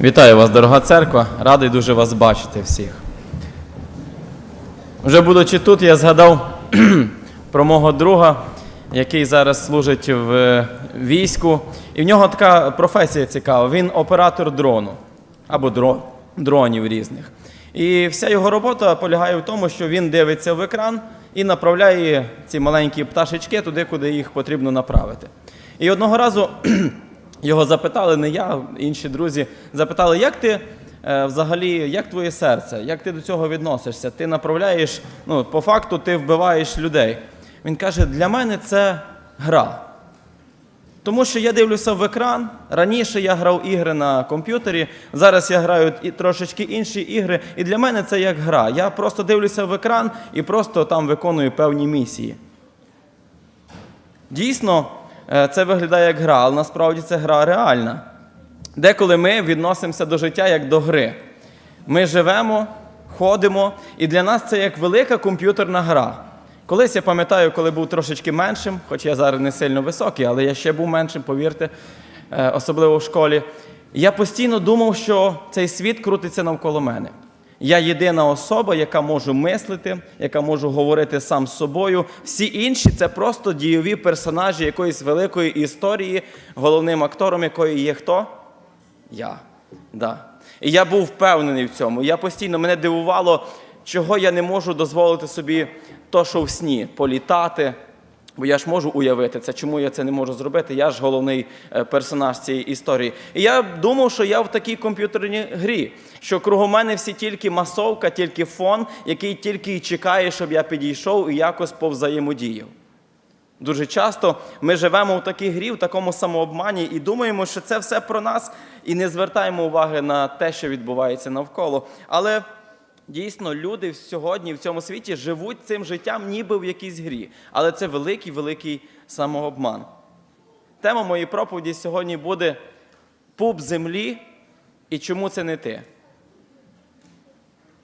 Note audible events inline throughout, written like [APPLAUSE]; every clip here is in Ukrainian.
Вітаю вас, дорога церква. Радий дуже вас бачити всіх. Вже будучи тут, я згадав [CLEARS THROAT] про мого друга, який зараз служить в війську. І в нього така професія цікава. Він оператор дрону або дро- дронів різних. І вся його робота полягає в тому, що він дивиться в екран і направляє ці маленькі пташечки туди, куди їх потрібно направити. І одного разу [CLEARS THROAT] його запитали, не я, інші друзі, запитали, як ти е, взагалі, як твоє серце, як ти до цього відносишся? Ти направляєш, ну, по факту, ти вбиваєш людей. Він каже, для мене це гра. Тому що я дивлюся в екран. Раніше я грав ігри на комп'ютері, зараз я граю і трошечки інші ігри. І для мене це як гра. Я просто дивлюся в екран і просто там виконую певні місії. Дійсно, це виглядає як гра, але насправді це гра реальна. Деколи ми відносимося до життя як до гри. Ми живемо, ходимо, і для нас це як велика комп'ютерна гра. Колись я пам'ятаю, коли був трошечки меншим, хоч я зараз не сильно високий, але я ще був меншим, повірте, е, особливо в школі. Я постійно думав, що цей світ крутиться навколо мене. Я єдина особа, яка може мислити, яка може говорити сам з собою. Всі інші це просто дійові персонажі якоїсь великої історії, головним актором якої є хто? Я. Да. І я був впевнений в цьому. Я постійно мене дивувало, чого я не можу дозволити собі то, що в сні, політати. Бо я ж можу уявити це, чому я це не можу зробити. Я ж головний е, персонаж цієї історії. І я думав, що я в такій комп'ютерній грі, що кругом мене всі тільки масовка, тільки фон, який тільки й чекає, щоб я підійшов і якось повзаємодіяв. Дуже часто ми живемо в такій грі, в такому самообмані і думаємо, що це все про нас, і не звертаємо уваги на те, що відбувається навколо. Але дійсно люди сьогодні в цьому світі живуть цим життям, ніби в якійсь грі. Але це великий, великий самообман. Тема моєї проповіді сьогодні буде пуп землі і чому це не ти.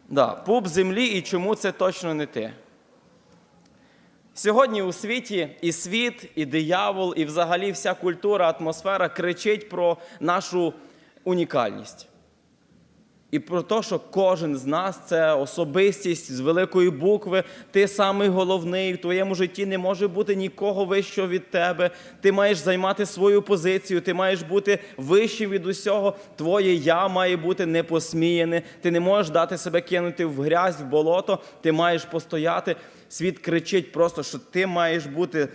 Да, пуп землі і чому це точно не ти. Сьогодні у світі і світ, і диявол, і взагалі вся культура, атмосфера кричить про нашу унікальність. І про те, що кожен з нас це особистість з великої букви, ти самий головний, в твоєму житті не може бути нікого вищого від тебе. Ти маєш займати свою позицію, ти маєш бути вищим від усього. Твоє я має бути непосміяне. Ти не можеш дати себе кинути в грязь, в болото, ти маєш постояти. Світ кричить просто, що ти маєш бути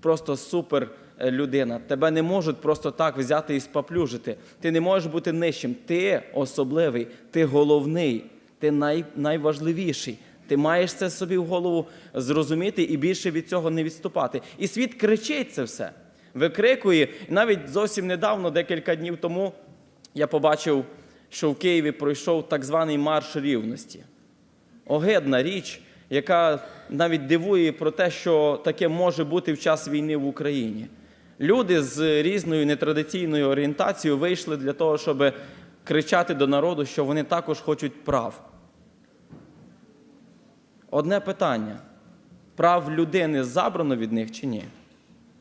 просто супер людина. Тебе не можуть просто так взяти і споплюжити. Ти не можеш бути нижчим. Ти особливий, ти головний, ти най, найважливіший. Ти маєш це собі в голову зрозуміти і більше від цього не відступати. І світ кричить це все, викрикує. Навіть зовсім недавно, декілька днів тому, я побачив, що в Києві пройшов так званий марш рівності огидна річ, яка навіть дивує про те, що таке може бути в час війни в Україні. Люди з різною нетрадиційною орієнтацією вийшли для того, щоб кричати до народу, що вони також хочуть прав. Одне питання: прав людини забрано від них чи ні?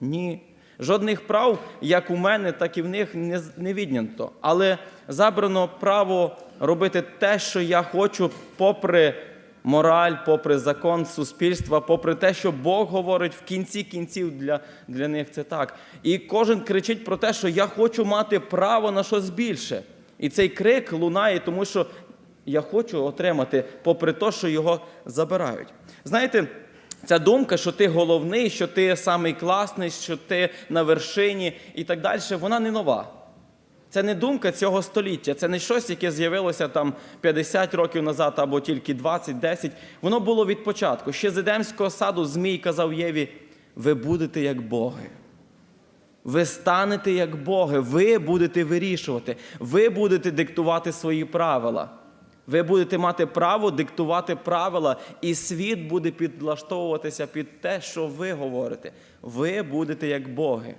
Ні. Жодних прав, як у мене, так і в них не, віднято. Але забрано право робити те, що я хочу, попри мораль, попри закон суспільства, попри те, що Бог говорить в кінці кінців для, для них це так. І кожен кричить про те, що я хочу мати право на щось більше. І цей крик лунає, тому що я хочу отримати, попри те, що його забирають. Знаєте, ця думка, що ти головний, що ти самий класний, що ти на вершині і так далі, вона не нова. Це не думка цього століття, це не щось, яке з'явилося там 50 років назад або тільки 20-10. Воно було від початку. Ще з Едемського саду Змій казав Єві: ви будете як Боги. Ви станете як Боги, ви будете вирішувати, ви будете диктувати свої правила. Ви будете мати право диктувати правила, і світ буде підлаштовуватися під те, що ви говорите. Ви будете як Боги.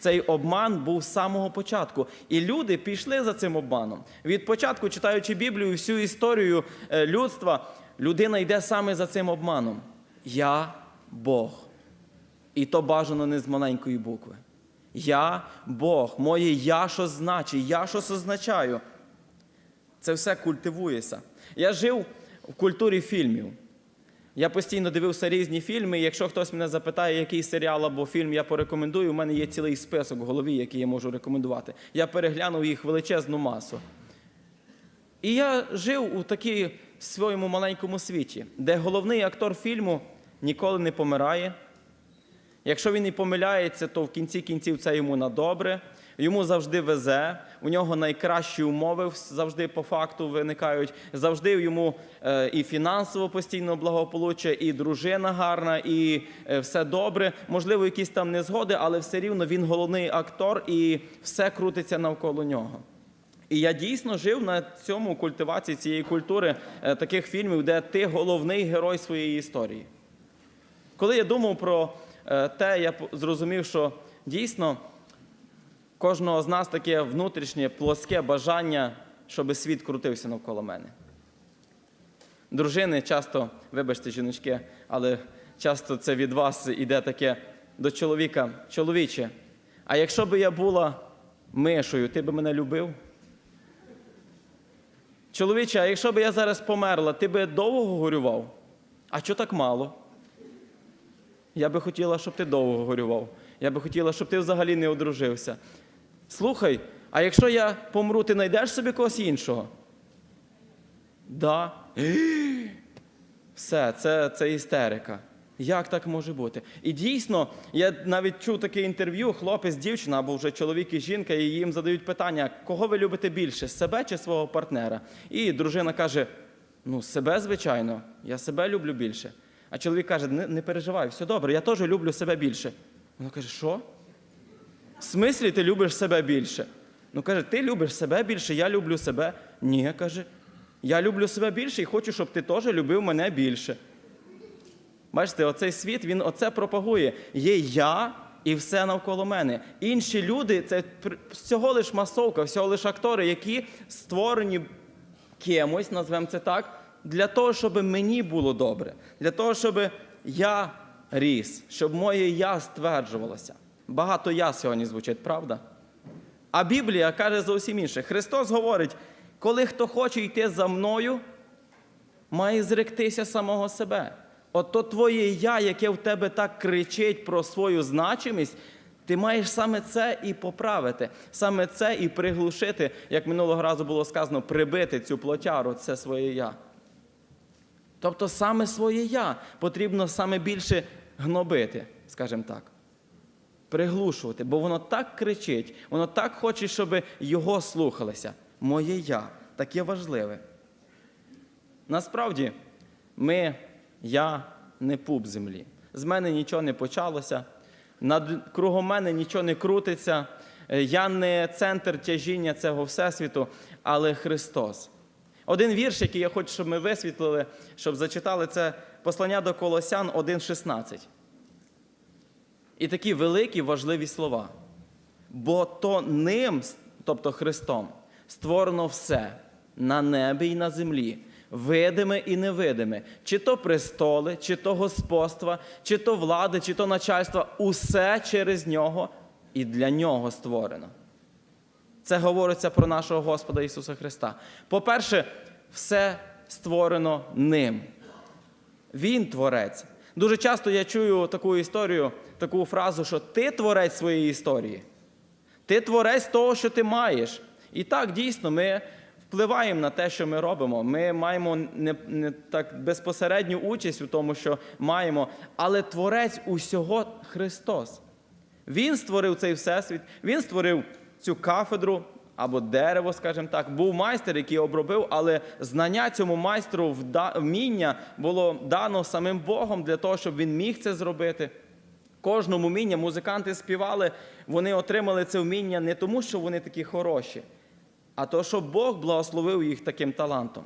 Цей обман був з самого початку. І люди пішли за цим обманом. Від початку, читаючи Біблію, всю історію е, людства, людина йде саме за цим обманом. Я Бог. І то бажано не з маленької букви. Я Бог, моє я що значить, я щось означаю. Це все культивується. Я жив в культурі фільмів. Я постійно дивився різні фільми. і Якщо хтось мене запитає, який серіал або фільм я порекомендую, у мене є цілий список в голові, який я можу рекомендувати. Я переглянув їх величезну масу. І я жив у такій своєму маленькому світі, де головний актор фільму ніколи не помирає. Якщо він і помиляється, то в кінці кінців це йому на добре. Йому завжди везе, у нього найкращі умови завжди по факту виникають. Завжди йому е, і фінансово постійно благополуччя, і дружина гарна, і е, все добре. Можливо, якісь там незгоди, але все рівно він головний актор, і все крутиться навколо нього. І я дійсно жив на цьому культивації цієї культури е, таких фільмів, де ти головний герой своєї історії. Коли я думав про те, я зрозумів, що дійсно кожного з нас таке внутрішнє плоске бажання, щоб світ крутився навколо мене. Дружини часто, вибачте, жіночки, але часто це від вас іде таке до чоловіка, чоловіче. А якщо би я була мишою, ти би мене любив? Чоловіче, а якщо б я зараз померла, ти би довго горював? А чого так мало? Я би хотіла, щоб ти довго горював. Я би хотіла, щоб ти взагалі не одружився. Слухай, а якщо я помру, ти знайдеш собі когось іншого? Да. [GASPS] Все, це, це істерика. Як так може бути? І дійсно, я навіть чув таке інтерв'ю, хлопець, дівчина або вже чоловік і жінка, і їм задають питання, кого ви любите більше, себе чи свого партнера? І дружина каже: ну, себе, звичайно, я себе люблю більше. А чоловік каже: не, не переживай, все добре, я теж люблю себе більше. Вона каже, що? В смислі ти любиш себе більше? Ну каже, ти любиш себе більше, я люблю себе. Ні, каже, я люблю себе більше і хочу, щоб ти теж любив мене більше. Бачите, оцей світ він оце пропагує. Є я і все навколо мене. Інші люди це всього лиш масовка, всього лиш актори, які створені кимось, назвемо це так, для того, щоб мені було добре, для того, щоб я ріс, щоб моє я стверджувалося. Багато я сьогодні звучить, правда? А Біблія каже зовсім інше. Христос говорить, коли хто хоче йти за мною, має зректися самого себе. От твоє я, яке в тебе так кричить про свою значимість, ти маєш саме це і поправити, саме це і приглушити, як минулого разу було сказано, прибити цю плотяру, це своє я. Тобто саме своє я потрібно саме більше гнобити, скажімо так. Приглушувати, бо воно так кричить, воно так хоче, щоб його слухалися. Моє я таке важливе. Насправді, ми, я не пуп землі. З мене нічого не почалося, над кругом мене нічого не крутиться. Е, Я не центр тяжіння цього всесвіту, але Христос. Один вірш, який я хочу, щоб ми висвітлили, щоб зачитали, це послання до Колосян 1,16. І такі великі важливі слова. Бо то ним, тобто Христом, створено все на небі і на землі, видиме і невидиме, чи то престоли, чи то господства, чи то влади, чи то начальства, усе через нього і для нього створено. Це говориться про нашого Господа Ісуса Христа. По-перше, все створено ним. Він творець. Дуже часто я чую таку історію, таку фразу, що ти творець своєї історії. Ти творець того, що ти маєш. І так, дійсно, ми впливаємо на те, що ми робимо. Ми маємо не, не так безпосередню участь у тому, що маємо, але творець усього Христос. Він створив цей всесвіт, він створив цю кафедру або дерево, скажімо так. Був майстер, який обробив, але знання цьому майстру вміння було дано самим Богом для того, щоб він міг це зробити. Кожному вміння музиканти співали, вони отримали це вміння не тому, що вони такі хороші, а то, що Бог благословив їх таким талантом.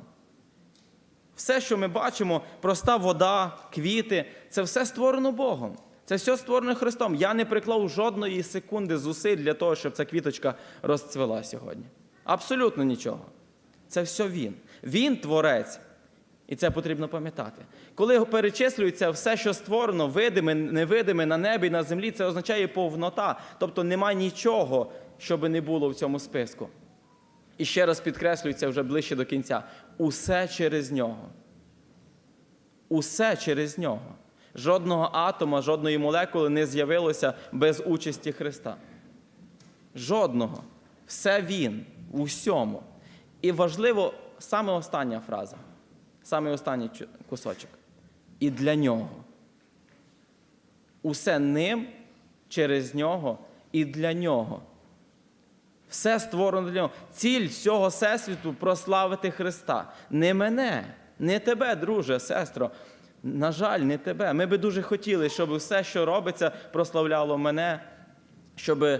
Все, що ми бачимо, проста вода, квіти, це все створено Богом. Це все створено Христом. Я не приклав жодної секунди зусиль для того, щоб ця квіточка розцвела сьогодні. Абсолютно нічого. Це все Він. Він творець. І це потрібно пам'ятати. Коли перечислюється все, що створено, видиме, невидиме на небі на землі, це означає повнота. Тобто нема нічого, що би не було в цьому списку. І ще раз підкреслюється вже ближче до кінця: усе через нього. Усе через нього. Жодного атома, жодної молекули не з'явилося без участі Христа. Жодного. Все Він у всьому. І важливо саме остання фраза, саме останній кусочок. І для нього. Усе ним, через нього і для нього. Все створено для нього. Ціль всього всесвіту прославити Христа. Не мене, не тебе, друже, сестро. На жаль, не тебе. Ми би дуже хотіли, щоб все, що робиться, прославляло мене. Щоб е,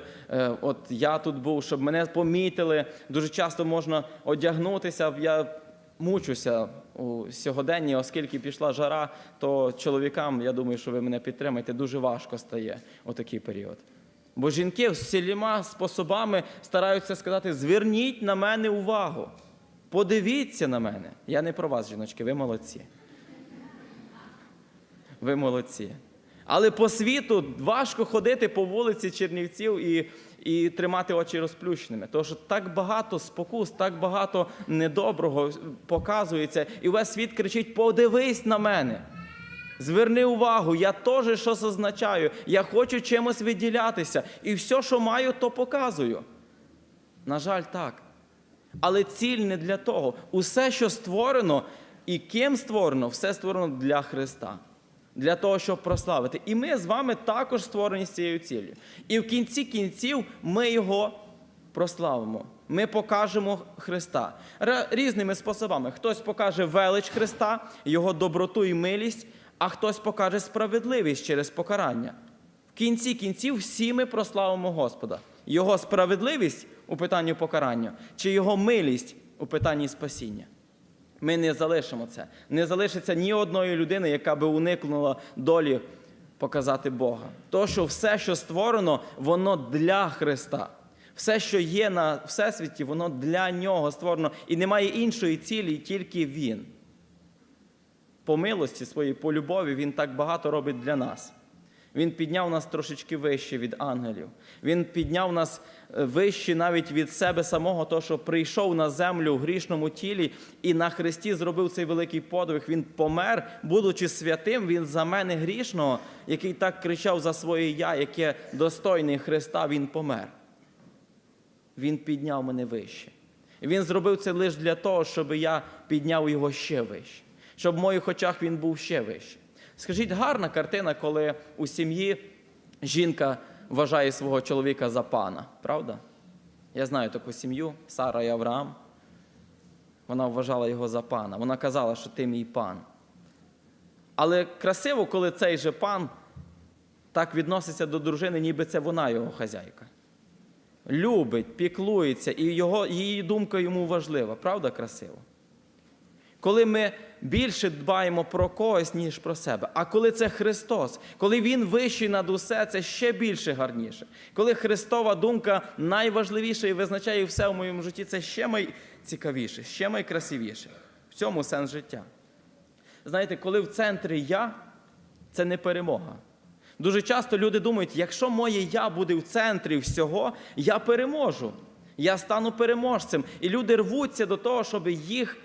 от я тут був, щоб мене помітили. Дуже часто можна одягнутися. Я мучуся у сьогоденні, оскільки пішла жара, то чоловікам, я думаю, що ви мене підтримаєте, дуже важко стає у такий період. Бо жінки всіма способами стараються сказати: зверніть на мене увагу, подивіться на мене. Я не про вас, жіночки, ви молодці. Ви молодці. Але по світу важко ходити по вулиці Чернівців і, і тримати очі розплющеними. Тому що так багато спокус, так багато недоброго показується, і весь світ кричить: подивись на мене. Зверни увагу, я теж щось означаю, я хочу чимось виділятися. І все, що маю, то показую. На жаль, так. Але ціль не для того. Усе, що створено і ким створено, все створено для Христа. Для того, щоб прославити. І ми з вами також створені з цією ціллю. І в кінці кінців ми його прославимо. Ми покажемо Христа різними способами. Хтось покаже велич Христа, Його доброту і милість, а хтось покаже справедливість через покарання. В кінці кінців всі ми прославимо Господа. Його справедливість у питанні покарання чи Його милість у питанні спасіння. Ми не залишимо це. Не залишиться ні одної людини, яка би уникнула долі показати Бога. То, що все, що створено, воно для Христа. Все, що є на Всесвіті, воно для нього створено. І немає іншої цілі, тільки Він. По милості своїй, по любові, Він так багато робить для нас. Він підняв нас трошечки вище від ангелів. Він підняв нас е, вище навіть від себе самого, того, що прийшов на землю в грішному тілі і на Христі зробив цей великий подвиг. Він помер, будучи святим, він за мене грішного, який так кричав за своє я, яке достойний Христа, він помер. Він підняв мене вище. Він зробив це лише для того, щоб я підняв його ще вище, щоб в моїх очах він був ще вище. Скажіть, гарна картина, коли у сім'ї жінка вважає свого чоловіка за пана, правда? Я знаю таку сім'ю, Сара і Авраам. Вона вважала його за пана. Вона казала, що ти мій пан. Але красиво, коли цей же пан так відноситься до дружини, ніби це вона його хазяйка. Любить, піклується, і його, її думка йому важлива. Правда, красиво? Коли ми більше дбаємо про когось, ніж про себе. А коли це Христос, коли Він вищий над усе, це ще більше гарніше. Коли Христова думка найважливіша і визначає все в моєму житті, це ще найцікавіше, ще найкрасивіше. В цьому сенс життя. Знаєте, коли в центрі я, це не перемога. Дуже часто люди думають, якщо моє я буде в центрі всього, я переможу. Я стану переможцем. І люди рвуться до того, щоб їх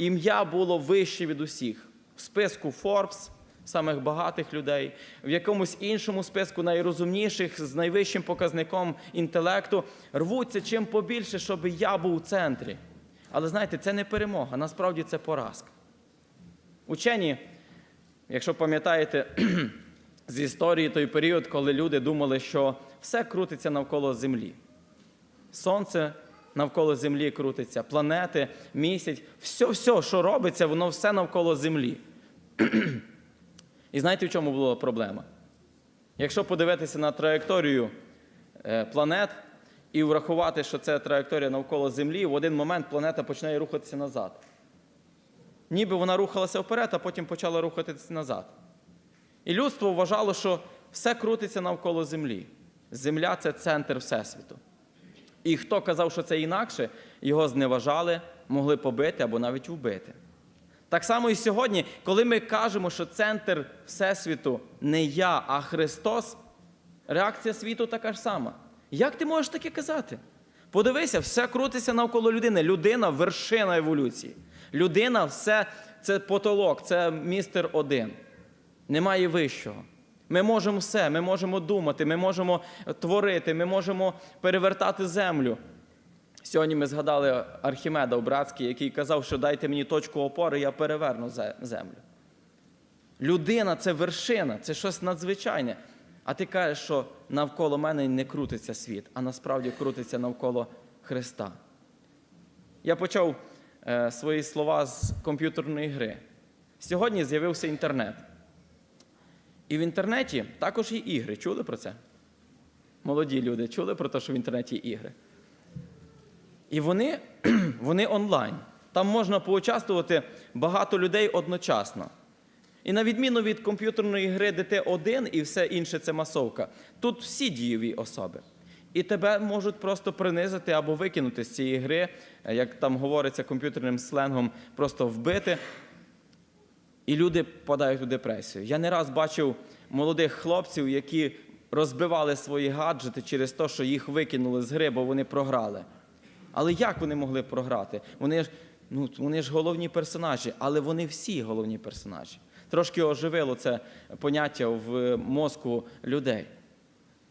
ім'я було вище від усіх. В списку Forbes, самих багатих людей, в якомусь іншому списку найрозумніших з найвищим показником інтелекту, рвуться чим побільше, щоб я був у центрі. Але знаєте, це не перемога, насправді це поразка. Учені, якщо пам'ятаєте [CLEARS THROAT] з історії той період, коли люди думали, що все крутиться навколо землі. Сонце навколо землі крутиться, планети, місяць, все, все, що робиться, воно все навколо землі. І знаєте, в чому була проблема? Якщо подивитися на траєкторію е, планет і врахувати, що це траєкторія навколо Землі, в один момент планета починає рухатися назад. Ніби вона рухалася вперед, а потім почала рухатися назад. І людство вважало, що все крутиться навколо Землі. Земля це центр Всесвіту. І хто казав, що це інакше, його зневажали, могли побити або навіть вбити. Так само і сьогодні, коли ми кажемо, що центр Всесвіту не я, а Христос, реакція світу така ж сама. Як ти можеш таке казати? Подивися, все крутиться навколо людини. Людина вершина еволюції. Людина все це потолок, це містер один. Немає вищого. Ми можемо все, ми можемо думати, ми можемо творити, ми можемо перевертати землю. Сьогодні ми згадали Архімеда у Братській, який казав, що дайте мені точку опори, я переверну землю. Людина це вершина, це щось надзвичайне. А ти кажеш, що навколо мене не крутиться світ, а насправді крутиться навколо Христа. Я почав е, свої слова з комп'ютерної гри. Сьогодні з'явився інтернет. І в інтернеті також є ігри. Чули про це? Молоді люди чули про те, що в інтернеті є ігри. І вони, [CLEARS THROAT] вони онлайн. Там можна поучаствувати багато людей одночасно. І на відміну від комп'ютерної гри, де ти один і все інше це масовка, тут всі дієві особи. І тебе можуть просто принизити або викинути з цієї гри, як там говориться комп'ютерним сленгом, просто вбити. І люди впадають у депресію. Я не раз бачив молодих хлопців, які розбивали свої гаджети через те, що їх викинули з гри, бо вони програли. Але як вони могли програти? Вони ж, ну, вони ж головні персонажі, але вони всі головні персонажі. Трошки оживило це поняття в мозку людей.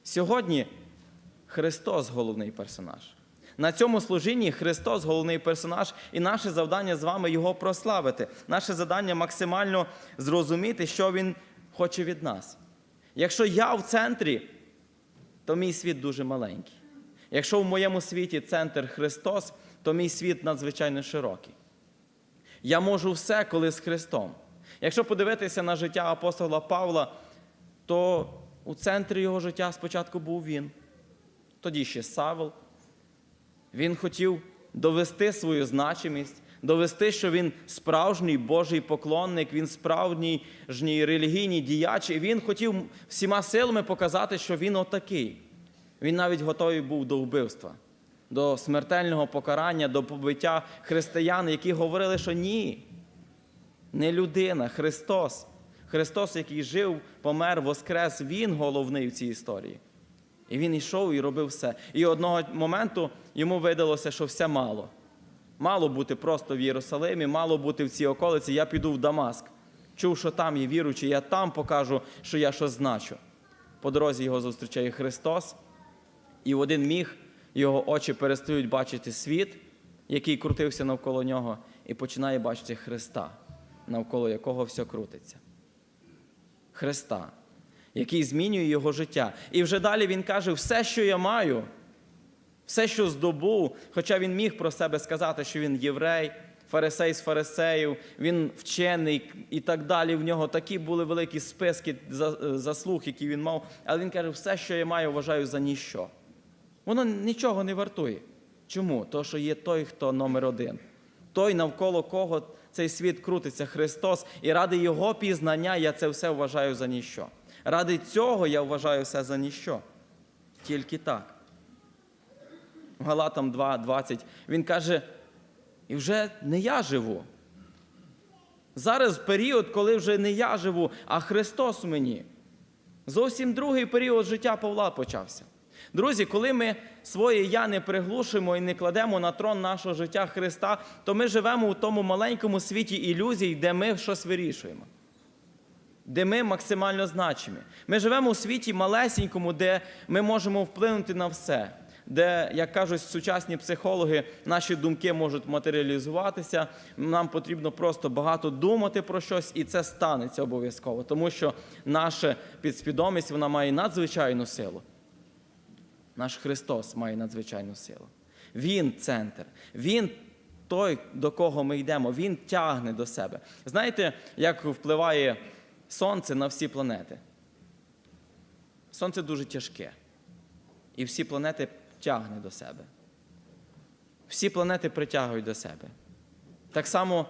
Сьогодні Христос головний персонаж. На цьому служінні Христос головний персонаж, і наше завдання з вами його прославити. Наше завдання максимально зрозуміти, що Він хоче від нас. Якщо я в центрі, то мій світ дуже маленький. Якщо в моєму світі центр Христос, то мій світ надзвичайно широкий. Я можу все, коли з Христом. Якщо подивитися на життя апостола Павла, то у центрі його життя спочатку був він, тоді ще Савел. Він хотів довести свою значимість, довести, що він справжній Божий поклонник, він справжній жній релігійний діяч, і він хотів всіма силами показати, що він отакий. Він навіть готовий був до вбивства, до смертельного покарання, до побиття християн, які говорили, що ні, не людина, Христос. Христос, який жив, помер, воскрес, Він головний в цій історії. І він йшов і робив все. І одного моменту йому видалося, що все мало. Мало бути просто в Єрусалимі, мало бути в цій околиці, я піду в Дамаск. Чув, що там є віруючі, я там покажу, що я щось значу. По дорозі його зустрічає Христос, і в один міг його очі перестають бачити світ, який крутився навколо нього, і починає бачити Христа, навколо якого все крутиться. Христа, який змінює його життя. І вже далі він каже: все, що я маю, все, що здобув, хоча він міг про себе сказати, що він єврей, фарисей з фарисеїв, він вчений і так далі. В нього такі були великі списки заслуг, які він мав. Але він каже, все, що я маю, вважаю за ніщо. Воно нічого не вартує. Чому? Тому що є той, хто номер один. Той, навколо кого цей світ крутиться Христос, і ради Його пізнання я це все вважаю за ніщо. Ради цього я вважаю все за ніщо. Тільки так. Галатам 2.20 він каже: і вже не я живу. Зараз період, коли вже не я живу, а Христос мені. Зовсім другий період життя Павла почався. Друзі, коли ми своє я не приглушимо і не кладемо на трон нашого життя Христа, то ми живемо у тому маленькому світі ілюзій, де ми щось вирішуємо, де ми максимально значимі. Ми живемо у світі малесенькому, де ми можемо вплинути на все, де, як кажуть сучасні психологи, наші думки можуть матеріалізуватися. Нам потрібно просто багато думати про щось, і це станеться обов'язково, тому що наша підсвідомість вона має надзвичайну силу. Наш Христос має надзвичайну силу. Він центр. Він той, до кого ми йдемо, Він тягне до себе. Знаєте, як впливає Сонце на всі планети? Сонце дуже тяжке. І всі планети тягне до себе. Всі планети притягують до себе. Так само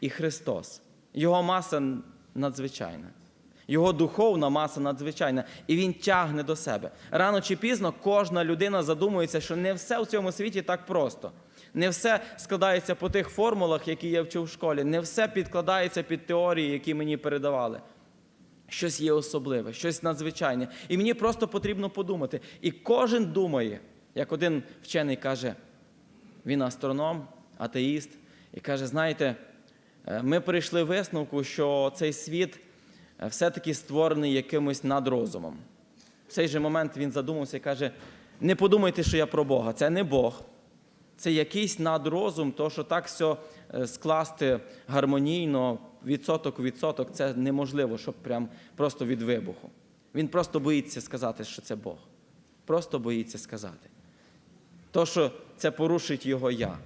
і Христос. Його маса надзвичайна. Його духовна маса надзвичайна, і він тягне до себе. Рано чи пізно кожна людина задумується, що не все в цьому світі так просто. Не все складається по тих формулах, які я вчив в школі, не все підкладається під теорії, які мені передавали. Щось є особливе, щось надзвичайне. І мені просто потрібно подумати. І кожен думає, Як один вчений каже, він астроном, атеїст, і каже: знаєте, е, ми прийшли висновку, що цей світ е, все-таки створений якимось надрозумом. В цей же момент він задумався і каже: не подумайте, що я про Бога, це не Бог. Це якийсь надрозум, то що так все е, скласти гармонійно, відсоток у відсоток, це неможливо, щоб прям просто від вибуху. Він просто боїться сказати, що це Бог. Просто боїться сказати. То, що це порушить його я.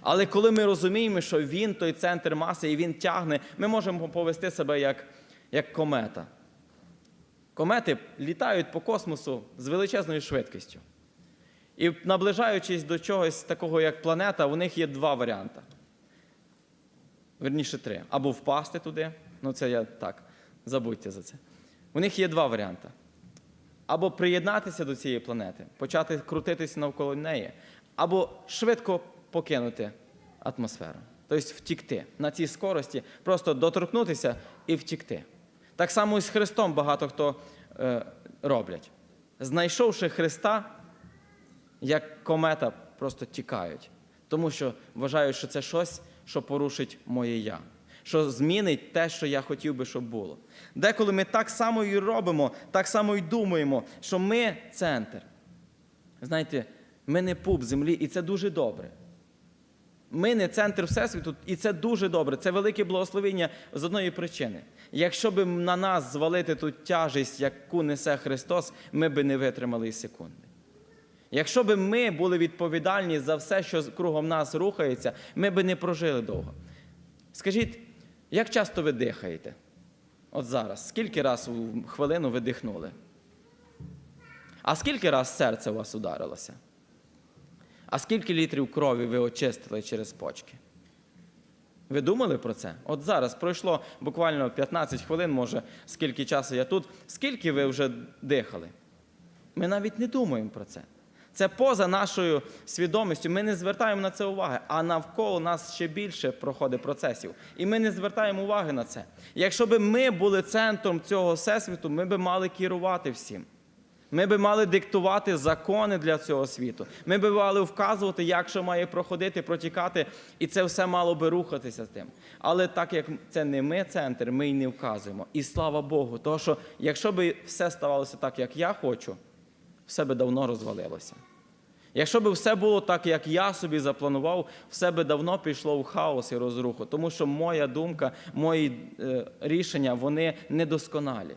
Але коли ми розуміємо, що він той центр маси і він тягне, ми можемо повести себе як, як комета. Комети літають по космосу з величезною швидкістю. І наближаючись до чогось такого, як планета, у них є два варіанти. Верніше три. Або впасти туди, ну це я так, забудьте за це. У них є два варіанти. Або приєднатися до цієї планети, почати крутитися навколо неї, або швидко покинути атмосферу. Тобто втікти на цій скорості, просто доторкнутися і втікти. Так само і з Христом багато хто е, роблять. Знайшовши Христа, як комета, просто тікають, тому що вважають, що це щось, що порушить моє я, що змінить те, що я хотів би, щоб було. Деколи ми так само і робимо, так само і думаємо, що ми центр. Знаєте, ми не пуп землі, і це дуже добре. Ми не центр Всесвіту, і це дуже добре. Це велике благословення з одної причини. Якщо б на нас звалити ту тяжість, яку несе Христос, ми б не витримали і секунди. Якщо б ми були відповідальні за все, що кругом нас рухається, ми б не прожили довго. Скажіть, як часто ви дихаєте? От зараз, скільки раз у хвилину ви дихнули? А скільки раз серце у вас ударилося? А скільки літрів крові ви очистили через почки? Ви думали про це? От зараз пройшло буквально 15 хвилин, може, скільки часу я тут. Скільки ви вже дихали? Ми навіть не думаємо про це. Це поза нашою свідомістю. Ми не звертаємо на це уваги, а навколо нас ще більше проходить процесів. І ми не звертаємо уваги на це. Якщо б ми були центром цього всесвіту, ми б мали керувати всім. Ми би мали диктувати закони для цього світу. Ми би мали вказувати, як що має проходити, протікати, і це все мало би рухатися з тим. Але так як це не ми центр, ми й не вказуємо. І слава Богу, тому що якщо б все ставалося так, як я хочу, все би давно розвалилося. Якщо б все було так, як я собі запланував, все би давно пішло в хаос і розруху, тому що моя думка, мої е, рішення, вони недосконалі.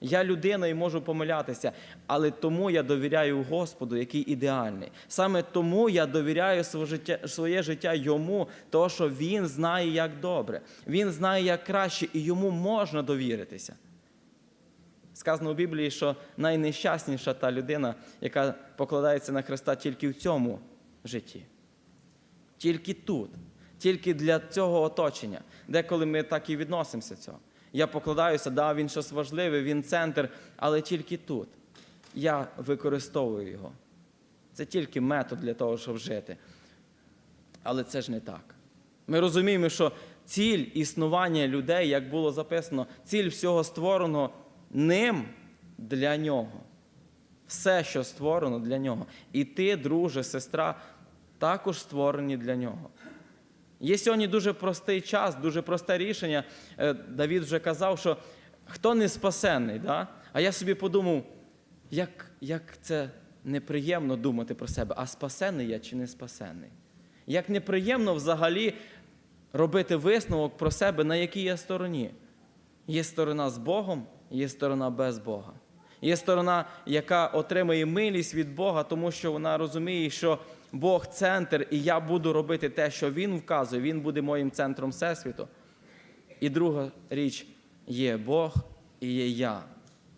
Я людина і можу помилятися, але тому я довіряю Господу, який ідеальний. Саме тому я довіряю своє життя, своє життя йому, тому що він знає, як добре, він знає, як краще, і йому можна довіритися. Сказано у Біблії, що найнещасніша та людина, яка покладається на Христа тільки в цьому житті. Тільки тут, тільки для цього оточення, деколи ми так і відносимося цього. Я покладаюся, да, він щось важливе, він центр, але тільки тут. Я використовую його. Це тільки метод для того, щоб жити. Але це ж не так. Ми розуміємо, що ціль існування людей, як було записано, ціль всього створеного ним для нього. Все, що створено для нього. І ти, друже, сестра, також створені для нього. Є сьогодні дуже простий час, дуже просте рішення. Е, Давід вже казав, що хто не спасенний. Да? А я собі подумав, як, як це неприємно думати про себе, а спасенний я чи не спасенний? Як неприємно взагалі робити висновок про себе, на якій я стороні. Є сторона з Богом, є сторона без Бога. Є сторона, яка отримує милість від Бога, тому що вона розуміє, що Бог центр, і я буду робити те, що Він вказує, Він буде моїм центром Всесвіту. І друга річ є Бог і є я.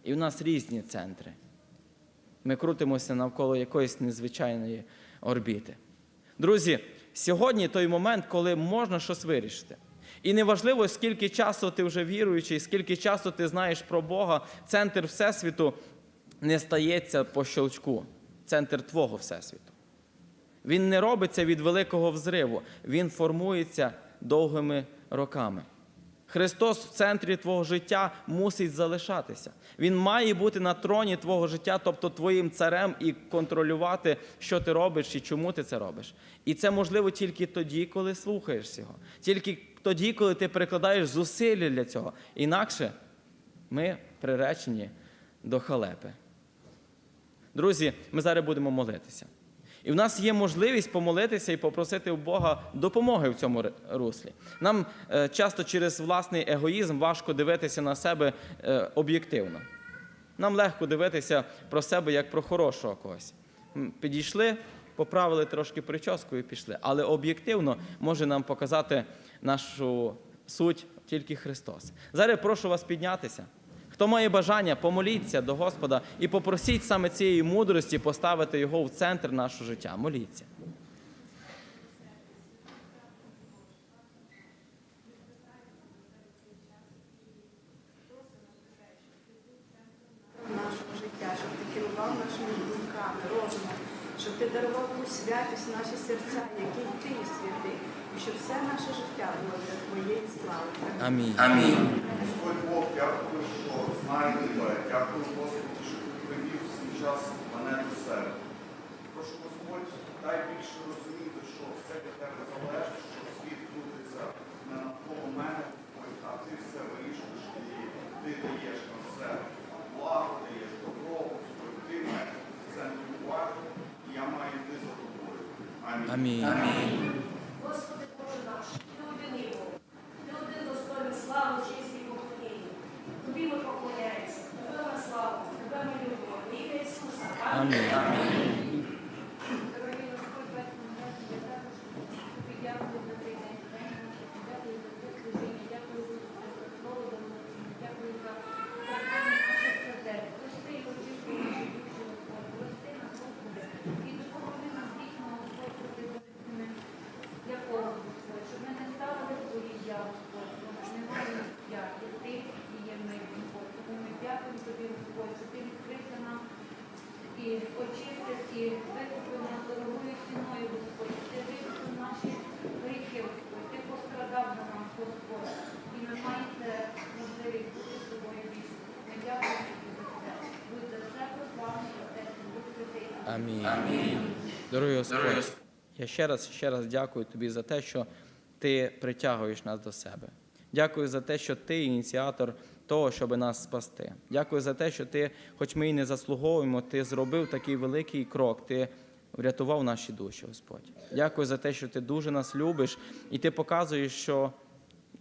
І в нас різні центри. Ми крутимося навколо якоїсь незвичайної орбіти. Друзі, сьогодні той момент, коли можна щось вирішити. І неважливо, скільки часу ти вже віруючий, скільки часу ти знаєш про Бога, центр Всесвіту не стається по щелчку, центр Твого Всесвіту. Він не робиться від великого взриву, він формується довгими роками. Христос в центрі твого життя мусить залишатися. Він має бути на троні твого життя, тобто твоїм царем, і контролювати, що ти робиш і чому ти це робиш. І це можливо тільки тоді, коли слухаєш його, тільки тоді, коли ти прикладаєш зусилля для цього. Інакше ми приречені до халепи. Друзі, ми зараз будемо молитися. І в нас є можливість помолитися і попросити у Бога допомоги в цьому руслі. Нам е, часто через власний егоїзм важко дивитися на себе е, об'єктивно. Нам легко дивитися про себе як про хорошого когось. Підійшли, поправили трошки прическу і пішли. Але об'єктивно може нам показати нашу суть тільки Христос. Зараз прошу вас піднятися. Хто має бажання, помоліться до Господа і попросіть саме цієї мудрості поставити його в центр нашого життя. Моліться. нашого життя, щоб ти керував нашими думками, розумом, щоб ти дарував ту святість в наші серця, який ти святий, і щоб все наше життя було для твоєї слави. Амінь. Господь Бог, дякую, що знаю тебе. Дякую, Господи, що ти привів свій час мене до себе. Прошу, Господь, дай більше розуміти, що все від тебе залежить, що світ крутиться не навколо мене, Господь, а ти все вирішуєш і ти даєш на все благо, даєш добро, Господь, ти мене в центрі уваги, і я маю йти за тобою. Амінь. Амінь. Господи Боже наш, Ти один є Бог, Ти один достойний слави, честі і поклоніння. Тобі ми поклоняємося, Тебе ми славимо, Тебе ми любимо. В ім'я Ісуса. Амінь. Дорогий Господь, батько небесний, я також тобі дякую за цей день, день наш, дякую за це служіння, дякую за слово домовлення, дякую за терпіння наших сердець. Прости і очисти наші душі, Господь, прости нас, Господи, і допоможи нам дійсно, Господь, бути божественними для кого, Господь, щоб ми не ставили свої я, Господь, тому що немає я, і ти і є ми, Господь. Тому ми дякуємо тобі, Господь, що ти відкрився нам і очистив, і викупив нас дорогою ціною, Господь. Ти викупив наші гріхи, Господь. Ти пострадав за нас, Господь. І ми маєте можливість бути з тобою вічно. Ми дякуємо тобі за це. Будь за це прославлений Отець, і Дух Святий. Амінь. Дорогий Господь, я ще раз ще раз дякую тобі за те, що ти притягуєш нас до себе. Дякую за те, що ти ініціатор того, щоб нас спасти. Дякую за те, що ти, хоч ми і не заслуговуємо, ти зробив такий великий крок. Ти врятував наші душі, Господь. Дякую за те, що ти дуже нас любиш, і ти показуєш, що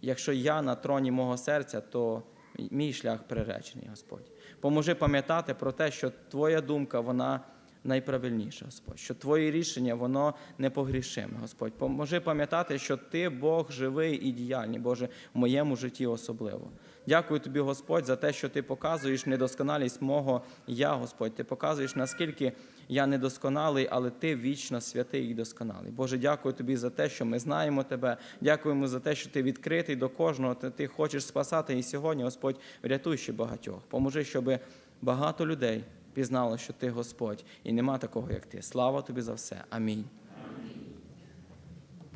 якщо я на троні мого серця, то мій шлях приречений, Господь. Поможи пам'ятати про те, що Твоя думка, вона найправильніша, Господь, що Твоє рішення, воно непогрішиме, Господь. Поможи пам'ятати, що Ти Бог живий і діяльний, Боже, в моєму житті особливо. Дякую Тобі, Господь, за те, що Ти показуєш недосконалість мого я, Господь. Ти показуєш, наскільки я недосконалий, але Ти вічно святий і досконалий. Боже, дякую Тобі за те, що ми знаємо Тебе. Дякуємо за те, що Ти відкритий до кожного. Ти хочеш спасати. І сьогодні, Господь, врятуй ще багатьох. Поможи, щоб багато людей пізнало, що Ти Господь, і нема такого, як Ти. Слава Тобі за все. Амінь.